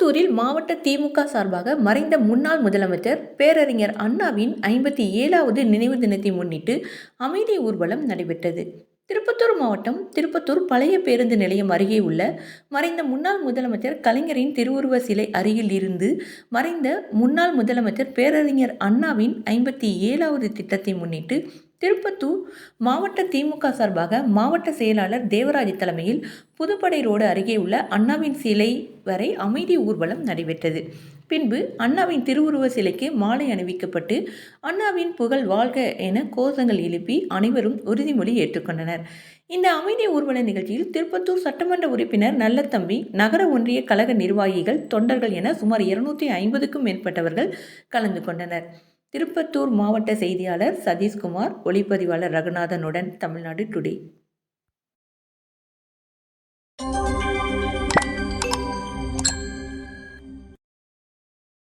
திருப்பத்தூரில் மாவட்ட திமுக சார்பாக மறைந்த முன்னாள் முதலமைச்சர் பேரறிஞர் அண்ணாவின் ஐம்பத்தி ஏழாவது நினைவு தினத்தை முன்னிட்டு அமைதி ஊர்வலம் நடைபெற்றது. திருப்பத்தூர் மாவட்டம் திருப்பத்தூர் பழைய பேருந்து நிலையம் அருகே உள்ள மறைந்த முன்னாள் முதலமைச்சர் கலைஞரின் திருவுருவ சிலை அருகில் இருந்து மறைந்த முன்னாள் முதலமைச்சர் பேரறிஞர் அண்ணாவின் ஐம்பத்தி ஏழாவது திட்டத்தை முன்னிட்டு திருப்பத்தூர் மாவட்ட திமுக சார்பாக மாவட்ட செயலாளர் தேவராஜ் தலைமையில் புதுப்படை ரோடு அருகே உள்ள அண்ணாவின் சிலை வரை அமைதி ஊர்வலம் நடைபெற்றது. பின்பு அண்ணாவின் திருவுருவ சிலைக்கு மாலை அணிவிக்கப்பட்டு அண்ணாவின் புகழ் வாழ்க என கோஷங்கள் எழுப்பி அனைவரும் உறுதிமொழி ஏற்றுக்கொண்டனர். இந்த அமைதி ஊர்வல நிகழ்ச்சியில் திருப்பத்தூர் சட்டமன்ற உறுப்பினர் நல்லத்தம்பி நகர ஒன்றிய கழக நிர்வாகிகள் தொண்டர்கள் என சுமார் இருநூற்றி ஐம்பதுக்கும் மேற்பட்டவர்கள் கலந்து கொண்டனர். திருப்பத்தூர் மாவட்ட செய்தியாளர் சதீஷ்குமார் ஒளிப்பதிவாளர் ரகுநாதனுடன் தமிழ்நாடு டுடே.